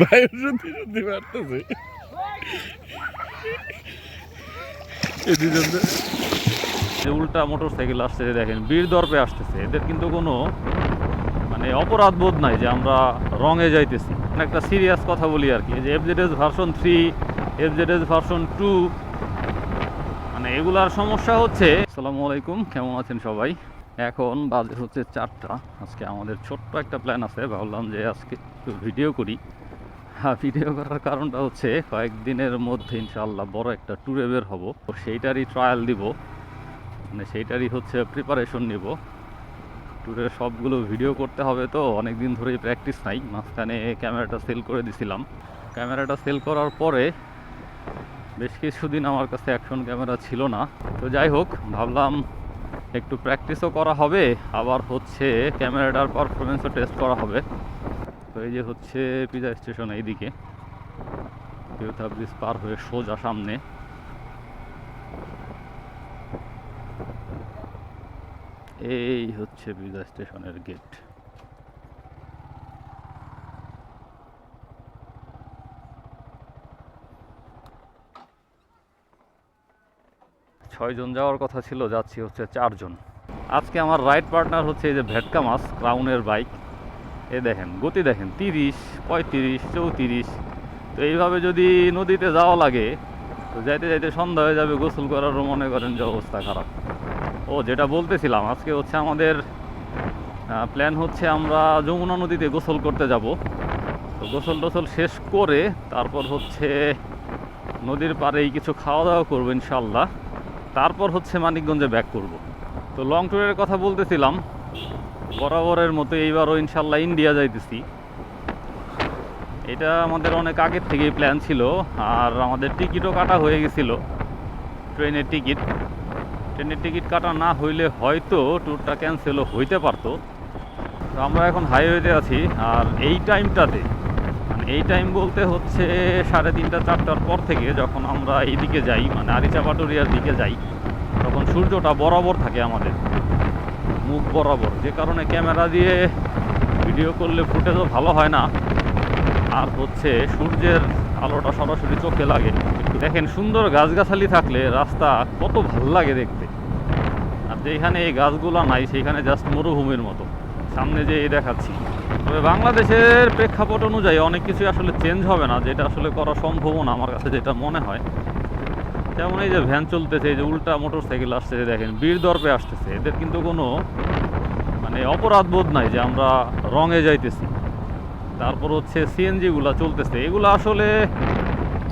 ভাই, সত্যি সত্যি মারতেছে। উল্টা মোটর আসতেছে দেখেন, বীর দর্পে আসতেছে। এদের কিন্তু কোনো মানে অপরাধ বোধ নাই যে আমরা রঙে যাইতেছি। একটা সিরিয়াস কথা বলি আর কি। যে FZS version three FZS version two মানে এগুলার সমস্যা হচ্ছে আসসালামু আলাইকুম, কেমন আছেন সবাই? এখন বাজে হচ্ছে চারটা। আজকে আমাদের ছোট্ট একটা প্ল্যান আছে, ভাবলাম যে আজকে একটু ভিডিও করি। হ্যাঁ ভিডিও করার কারণটা হচ্ছে, কয়েকদিনের মধ্যে ইনশাআল্লাহ বড় একটা ট্যুরে বের হব। তো সেইটারই ট্রায়াল দিব। মানে সেইটারই হচ্ছে প্রিপারেশন নিব। ট্যুরের সবগুলো ভিডিও করতে হবে তো অনেক দিন ধরেই প্র্যাকটিস নাই। মাঝখানে ক্যামেরাটা সেল করে দিছিলাম। ক্যামেরাটা সেল করার পরে বেশ কিছুদিন আমার কাছে অ্যাকশন ক্যামেরা ছিল না। তো যাই হোক, ভাবলাম একটু প্র্যাকটিসও করা হবে, আবার হচ্ছে ক্যামেরাটার পারফরমেন্সও টেস্ট করা হবে। তো এই যে হচ্ছে পিজা স্টেশন এইদিকে পিউথা ব্রিজ পার হয়ে সোজা সামনে। এই হচ্ছে পিজা স্টেশনের গেট ছয়জন যাওয়ার কথা ছিল, যাচ্ছি হচ্ছে চারজন। আজকে আমার রাইড পার্টনার হচ্ছে এই যে ভেটকা মাস ক্রাউনের বাইক। এ দেখেন, গতি দেখেন, তিরিশ, পঁয়ত্রিশ, চৌত্রিশ। তো এইভাবে যদি নদীতে যাওয়া লাগে, তো যাইতে যাইতে সন্ধ্যা হয়ে যাবে, গোসল করারও মনে করেন যে অবস্থা খারাপ। ও, যেটা বলতেছিলাম, আজকে হচ্ছে আমাদের প্ল্যান হচ্ছে আমরা যমুনা নদীতে গোসল করতে যাব। তো গোসল টোসল শেষ করে তারপর হচ্ছে নদীর পাড়েই কিছু খাওয়া দাওয়া করব ইনশাল্লাহ তারপর হচ্ছে মানিকগঞ্জে ব্যাক করব। তো লং ট্যুরের কথা বলতেছিলাম, বরাবরের মতো এইবারও ইনশাল্লাহ ইন্ডিয়া যাইতেছি। এটা আমাদের অনেক আগের থেকেই প্ল্যান ছিল, আর আমাদের টিকিটও কাটা হয়ে গেছিল ট্রেনের টিকিট ট্রেনের টিকিট কাটা না হইলে হয়তো ট্যুরটা ক্যান্সেলও হইতে পারতো। তো আমরা এখন হাইওয়েতে আছি, আর এই টাইমটাতে এই টাইম বলতে হচ্ছে সাড়ে তিনটা, চারটার পর থেকে যখন আমরা এইদিকে যাই মানে আরিচা পাটুরিয়ার দিকে যাই, তখন সূর্যটা বরাবর থাকে আমাদের, মুখ বরাবর। যে কারণে ক্যামেরা দিয়ে ভিডিও করলে ফুটেজও ভালো হয় না। আর হচ্ছে সূর্যের আলোটা সরাসরি চোখে লাগে। দেখেন, সুন্দর গাছগাছালি থাকলে রাস্তা কত ভালো লাগে দেখতে। আর যেখানে এই গাছগুলো নাই, সেইখানে জাস্ট মরুভূমির মতো। সামনে যে দেখাচ্ছি। তবে বাংলাদেশের প্রেক্ষাপট অনুযায়ী অনেক কিছু আসলে চেঞ্জ হবে না, যেটা আসলে করা সম্ভব না আমার কাছে যেটা মনে হয়। যেমন এই যে ভ্যান চলতেছে, এই যে উল্টা মোটর সাইকেল আসতেছে দেখেন বীর দর্পে আসতেছে। এদের কিন্তু কোনো মানে অপরাধ বোধ নাই যে আমরা রঙে যাইতেছি। তারপর হচ্ছে সিএনজিগুলো চলতেছে। এগুলো আসলে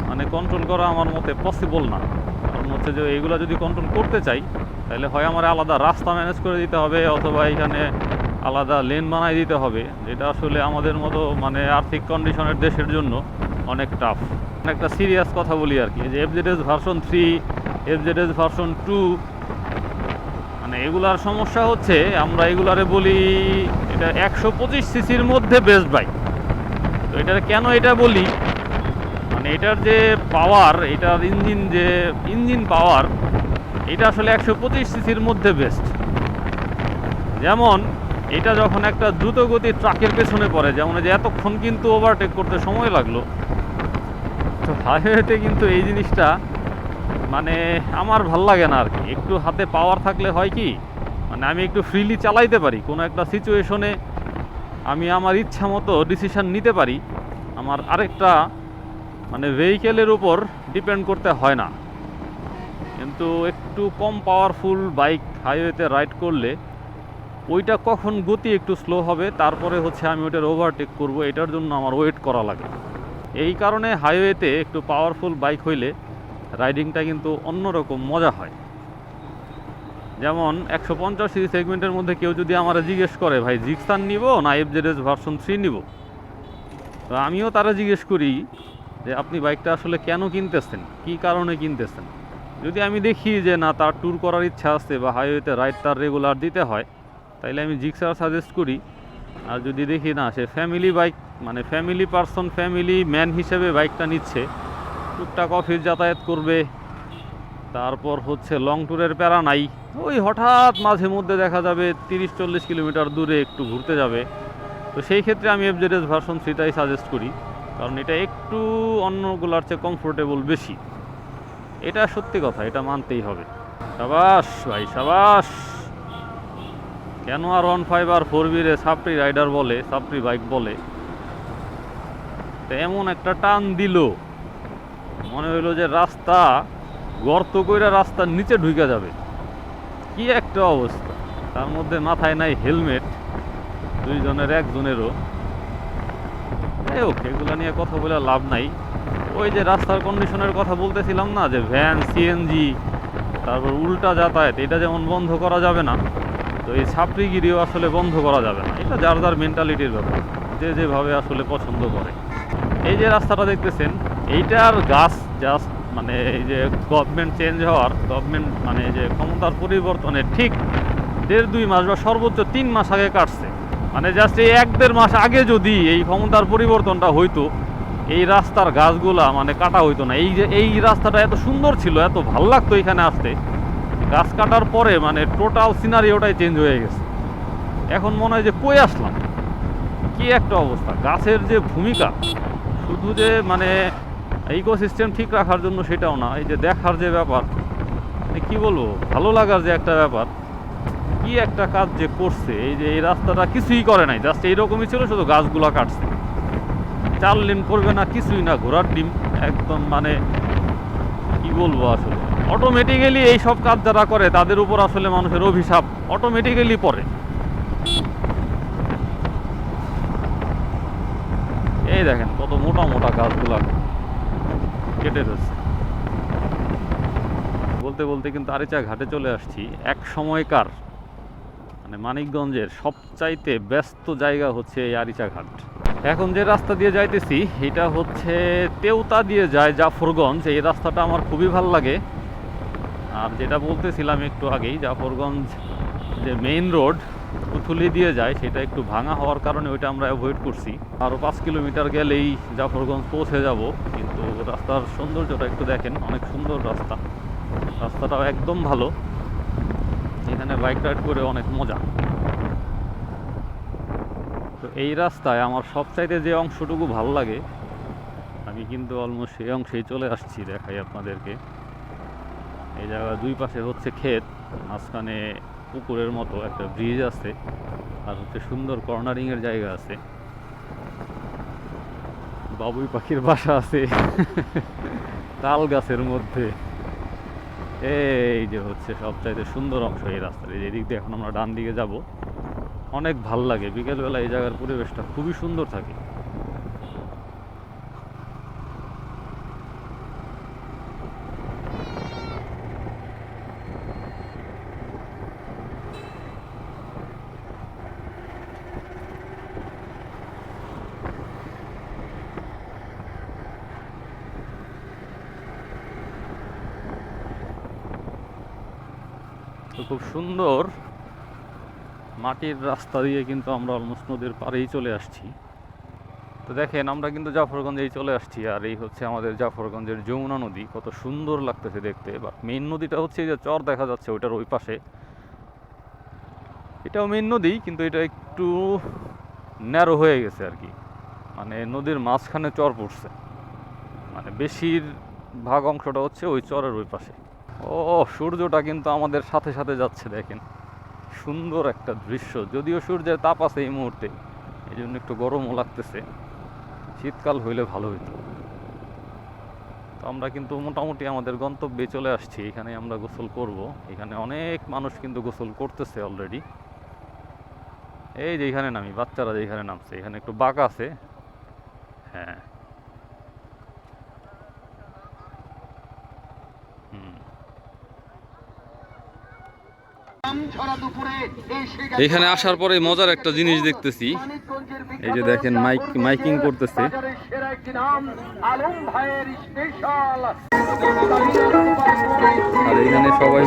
মানে কন্ট্রোল করা আমার মতে পসিবল না। কারণ হচ্ছে যে এগুলো যদি কন্ট্রোল করতে চাই, তাহলে হয় আমার আলাদা রাস্তা ম্যানেজ করে দিতে হবে, অথবা এখানে আলাদা লেন বানাই দিতে হবে, যেটা আসলে আমাদের মতো মানে আর্থিক কন্ডিশনের দেশের জন্য অনেক টাফ একটা সিরিয়াস কথা বলি আর কি যে FZS version three FZS version two মানে এগুলার সমস্যা হচ্ছে আমরা এগুলারে বলি এটা একশো পঁচিশ সিসির মধ্যে বেস্ট বাইক তো এটার কেন এটা বলি? মানে এটার যে পাওয়ার এটার ইঞ্জিন যে ইঞ্জিন পাওয়ার এটা আসলে একশো পঁচিশ সিসির মধ্যে বেস্ট যেমন এটা যখন একটা দ্রুত গতির ট্রাকের পেছনে পড়ে যেমন যে এতক্ষণ কিন্তু ওভারটেক করতে সময় লাগল। তো হাইওয়েতে কিন্তু এই জিনিসটা মানে আমার ভালো লাগে না আর কি। একটু হাতে পাওয়ার থাকলে হয় কি মানে আমি একটু ফ্রিলি চালাইতে পারি। কোনো একটা সিচুয়েশনে আমি আমার ইচ্ছা মতো ডিসিশন নিতে পারি। আমার আরেকটা মানে ভেহিকেলের উপর ডিপেন্ড করতে হয় না। কিন্তু একটু কম পাওয়ারফুল বাইক হাইওয়েতে রাইড করলে ওইটা কখন গতি একটু স্লো হবে, তারপরে হচ্ছে আমি ওইটার ওভারটেক করব, এটার জন্য আমার ওয়েট করা লাগে। এই কারণে হাইওয়েতে একটু পাওয়ারফুল বাইক হইলে রাইডিংটা কিন্তু অন্যরকম মজা হয়। যেমন একশো পঞ্চাশ সিসি সেগমেন্টের মধ্যে কেউ যদি আমার জিজ্ঞেস করে, ভাই জিক্সান নিব না এফজেডএস ভার্সন থ্রি নিব? তো আমিও তারা জিজ্ঞেস করি যে, আপনি বাইকটা আসলে কেন কিনতেছেন? কি কারণে কিনতেছেন? যদি আমি দেখি যে, না, তার ট্যুর করার ইচ্ছা আছে বা হাইওয়েতে রাইড তার রেগুলার দিতে হয় তাইলে আমি জিক্সার সাজেস্ট করি। আর যদি দেখি না, সে ফ্যামিলি বাইক মানে ফ্যামিলি পার্সন ফ্যামিলি ম্যান হিসেবে বাইকটা নিচ্ছে, টুকটাক অফিস যাতায়াত করবে। তারপর হচ্ছে লং ট্যুরের প্যারা নাই। ওই হঠাৎ মাঝে মধ্যে দেখা যাবে তিরিশ, চল্লিশ কিলোমিটার দূরে একটু ঘুরতে যাবে। তো সেই ক্ষেত্রে আমি এফজেডএস ভার্সন থ্রিটাই সাজেস্ট করি। কারণ এটা একটু অন্যগুলোর চেয়ে কমফোর্টেবল বেশি। এটা সত্যি কথা, এটা মানতেই হবে। সাবাস ভাই, সাবাস! কেন R one five R four বিরে সাপড়ি রাইডার বলে সাপড়ি বাইক বলে? এমন একটা টান দিল। মনে হইল যে রাস্তা, গর্ত কইরা রাস্তার নিচে ঢুকে যাবে। কি একটা অবস্থা। তার মধ্যে মাথায় নাই হেলমেট, দুইজনের একজনেরও। যাই হোক, এগুলো নিয়ে কথা বলে লাভ নাই। ওই যে রাস্তার কন্ডিশনের কথা বলতেছিলাম না, যে ভ্যান সিএনজি তারপর উল্টা যাতায়াত, এটা যেমন বন্ধ করা যাবে না। তো এই ছাপড়িগিরিও আসলে বন্ধ করা যাবে না। এটা যার যার মেন্টালিটির ব্যাপার। যে যেভাবে আসলে পছন্দ করে। এই যে রাস্তাটা দেখতেছেন, এইটার গাছ জাস্ট মানে এই যে গভর্নমেন্ট চেঞ্জ হওয়ার গভর্নমেন্ট মানে এই যে ক্ষমতার পরিবর্তনের ঠিক দেড় দুই মাস বা সর্বোচ্চ তিন মাস আগে কাটছে। মানে জাস্ট এই এক দেড় মাস আগে যদি এই ক্ষমতার পরিবর্তনটা হইতো, এই রাস্তার গাছগুলা মানে কাটা হইতো না। এই যে, এই রাস্তাটা এত সুন্দর ছিল, এত ভালো লাগতো এখানে আসতে। গাছ কাটার পরে মানে টোটাল সিনারি ওটাই চেঞ্জ হয়ে গেছে। এখন মনে হয় যে কই আসলাম? কি একটা অবস্থা? গাছের যে ভূমিকা, শুধু যে মানে ইকোসিস্টেম ঠিক রাখার জন্য সেটাও না, এই যে দেখার যে ব্যাপার মানে কি বলব? ভালো লাগার যে একটা ব্যাপার, কি একটা কাজ যে করছে, এই যে এই রাস্তাটা কিছুই করে নাই জাস্ট এইরকমই ছিল, শুধু গাছগুলা কাটছে। চার লেন করবে না, কিছুই না, ঘোড়ার ডিম, একদম মানে কি বলব আসলে? অটোমেটিক্যালি এই সব কাজ যারা করে, তাদের উপর আসলে মানুষের অভিশাপ অটোমেটিক্যালি পড়ে। এই দেখেন কত মোটা মোটা গাছগুলা কেটে দিচ্ছে। বলতে বলতে কিন্তু আরিচা ঘাটে চলে আসছি। এক সময়কার মানে মানিকগঞ্জের সবচাইতে ব্যস্ত জায়গা হচ্ছে এই আরিচা ঘাট। এখন যে রাস্তা দিয়ে যাইতেছি, এটা হচ্ছে তেওতা দিয়ে যায় জাফরগঞ্জ। এই রাস্তাটা আমার খুবই ভালো লাগে। আর যেটা বলতেছিলাম একটু আগেই, জাফরগঞ্জ যে মেইন রোড পুথুলি দিয়ে যায়, সেটা একটু ভাঙা হওয়ার কারণে ওইটা আমরা অ্যাভয়েড করছি। আরও পাঁচ কিলোমিটার গেলেই জাফরগঞ্জ পৌঁছে যাব, কিন্তু রাস্তার সৌন্দর্যটা একটু দেখেন, অনেক সুন্দর রাস্তা। রাস্তাটাও একদম ভালো। এখানে বাইক রাইড করে অনেক মজা। তো এই রাস্তায় আমার সবচাইতে যে অংশটুকু ভালো লাগে, আমি কিন্তু অলমোস্ট সেই অংশেই চলে আসছি দেখাই আপনাদেরকে। এই জায়গা দুই পাশে হচ্ছে ক্ষেত, মাঝখানে পুকুরের মতো একটা ব্রিজ আছে আর হচ্ছে সুন্দর কর্নারিংয়ের জায়গা আছে। বাবুই পাখির বাসা আছে, তাল গাছের মধ্যে। এই যে হচ্ছে সবচাইতে সুন্দর অংশ এই রাস্তার, এই যে এদিক দিয়ে এখন আমরা ডান দিকে যাব। অনেক ভালো লাগে, বিকেলবেলা এই জায়গার পরিবেশটা খুবই সুন্দর থাকে। তো খুব সুন্দর মাটির রাস্তা দিয়ে কিন্তু আমরা অলমোস্ট নদীর পাড়েই চলে আসছি। তো দেখেন, আমরা কিন্তু জাফরগঞ্জেই চলে আসছি আর এই হচ্ছে আমাদের জাফরগঞ্জের যমুনা নদী। কত সুন্দর লাগতেছে দেখতে বাট মেইন নদীটা হচ্ছে যে চর দেখা যাচ্ছে ওইটার ওই পাশে। এটাও মেইন নদী, কিন্তু এটা একটু ন্যারো হয়ে গেছে আর কি। মানে নদীর মাঝখানে চর পড়ছে। মানে বেশির ভাগ অংশটা হচ্ছে ওই চরের ওই পাশে। ও, সূর্যটা কিন্তু আমাদের সাথে সাথে যাচ্ছে, দেখেন। সুন্দর একটা দৃশ্য। যদিও সূর্যের তাপ আছে এই মুহূর্তে এই জন্য একটু গরমও লাগতেছে। শীতকাল হইলে ভালো হইতো। তো আমরা কিন্তু মোটামুটি আমাদের গন্তব্যে চলে আসছি। এখানে আমরা গোসল করব। এখানে অনেক মানুষ কিন্তু গোসল করতেছে অলরেডি এই যে এখানে নামি, বাচ্চারা যেখানে নামছে, এখানে একটু বাঁক আছে। হ্যাঁ। এখানে আসার পরে মজার একটা জিনিস দেখতেছি। এই যে দেখেন মাইক মাইকিং করতেছে। আর এখানে সবাই?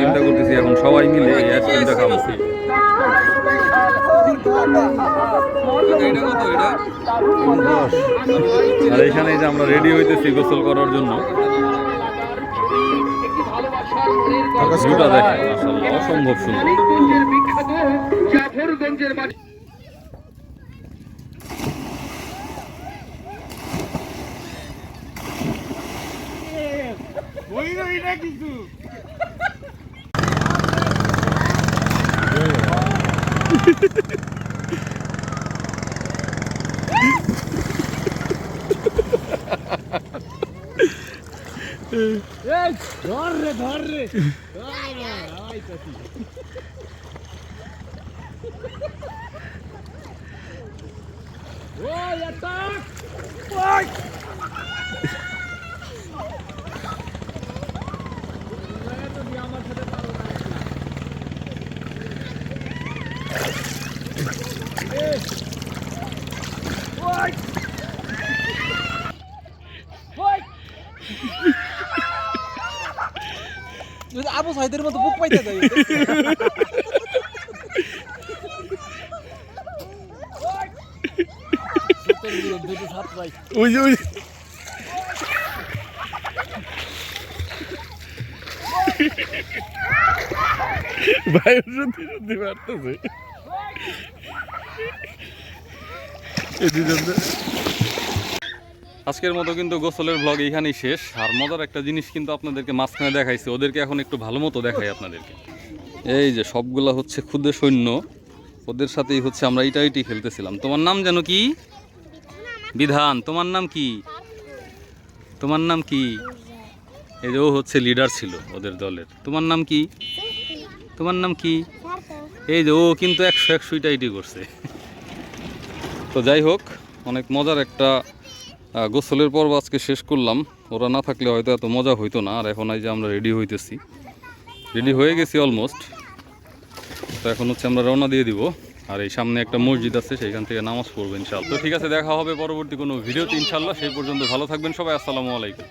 চিন্তা করতেছি এখন সবাই মিলে আইসক্রিমটা খাব। আর এখানে যে আমরা রেডি হইতেছি গোসল করার জন্য। অসম্ভব সুন্দর। কিন্তু না কিছু এই ধর রে ধর রে আইতাছি ওই অ্যাটাক ওই আমার সাথে পারো না ওই ওই আবু সাইদের মতো বুক পাইতে দেয়। দুটো ভাই আজকের মতো কিন্তু গোসলের ব্লগ এইখানেই শেষ। আর মজার একটা জিনিস কিন্তু আপনাদেরকে মাঝখানে দেখাইছে, ওদেরকে এখন একটু ভালো মতো দেখাই আপনাদেরকে। এই যে সবগুলা হচ্ছে ক্ষুদ্র সৈন্য, ওদের সাথেই হচ্ছে আমরা ইটা ইটি খেলতেছিলাম। তোমার নাম যেন কি? বিধান, তোমার নাম কি? তোমার নাম কি? এই যে ও হচ্ছে লিডার ছিল ওদের দলের। তোমার নাম কি? তোমার নাম কি? এই যে ও কিন্তু একশো একশো ইটা ইটি করছে। তো যাই হোক, অনেক মজার একটা গোসলের পর্ব আজকে শেষ করলাম। ওরা না থাকলে হয়তো এত মজা হইতো না। আর এখন এই যে আমরা রেডি হইতেছি। রেডি হয়ে গেছি অলমোস্ট তো এখন হচ্ছে আমরা রওনা দিয়ে দিব। আর এই সামনে একটা মসজিদ আছে, সেইখান থেকে নামাজ পড়ব ইনশাল্লাহ তো ঠিক আছে, দেখা হবে পরবর্তী কোনো ভিডিওতে ইনশাল্লাহ সেই পর্যন্ত ভালো থাকবেন সবাই। আসসালামু আলাইকুম।